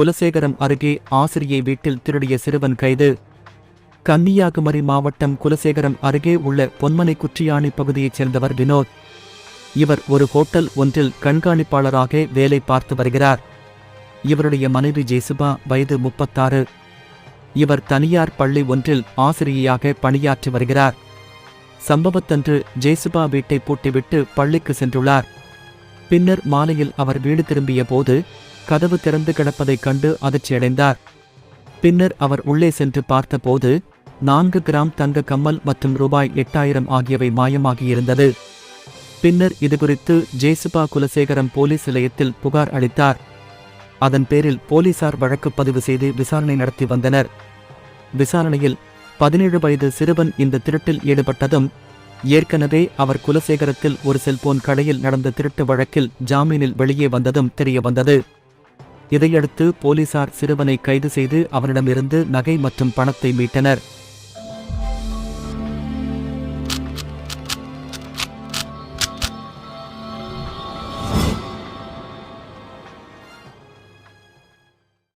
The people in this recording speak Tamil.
குலசேகரம் அருகே ஆசிரியை வீட்டில் திருடிய சிறுவன் கைது. கன்னியாகுமரி மாவட்டம் குலசேகரம் அருகே உள்ள பொன்மனை குற்றியாணி பகுதியைச் சேர்ந்தவர் வினோத். இவர் ஒரு ஹோட்டல் ஒன்றில் கண்காணிப்பாளராக வேலை பார்த்து வருகிறார். இவருடைய மனைவி ஜேசுபா வயது முப்பத்தாறு. இவர் தனியார் பள்ளி ஒன்றில் ஆசிரியையாக பணியாற்றி வருகிறார். சம்பவத்தன்று ஜேசுபா வீட்டை பூட்டிவிட்டு பள்ளிக்கு சென்றுள்ளார். பின்னர் மாலையில் அவர் வீடு திரும்பிய போது கதவு திறந்து கிடப்பதைக் கண்டு அதிர்ச்சியடைந்தார். பின்னர் அவர் உள்ளே சென்று பார்த்தபோது நான்கு கிராம் தங்க கம்மல் மற்றும் ரூபாய் எட்டாயிரம் ஆகியவை மாயமாகியிருந்தது. பின்னர் இதுகுறித்து ஜேசுபா குலசேகரம் போலீஸ் நிலையத்தில் புகார் அளித்தார். அதன் பேரில் போலீசார் வழக்கு பதிவு செய்து விசாரணை நடத்தி வந்தனர். விசாரணையில் பதினேழு வயது சிறுவன் இந்த திருட்டில் ஈடுபட்டதும் ஏற்கனவே அவர் குலசேகரத்தில் ஒரு செல்போன் கடையில் நடந்த திருட்டு வழக்கில் ஜாமீனில் வெளியே வந்ததும் தெரியவந்தது இதையடுத்து போலீசார் சிறுவனை கைது செய்து அவரிடமிருந்து நகை மற்றும் பணத்தை மீட்டனர்.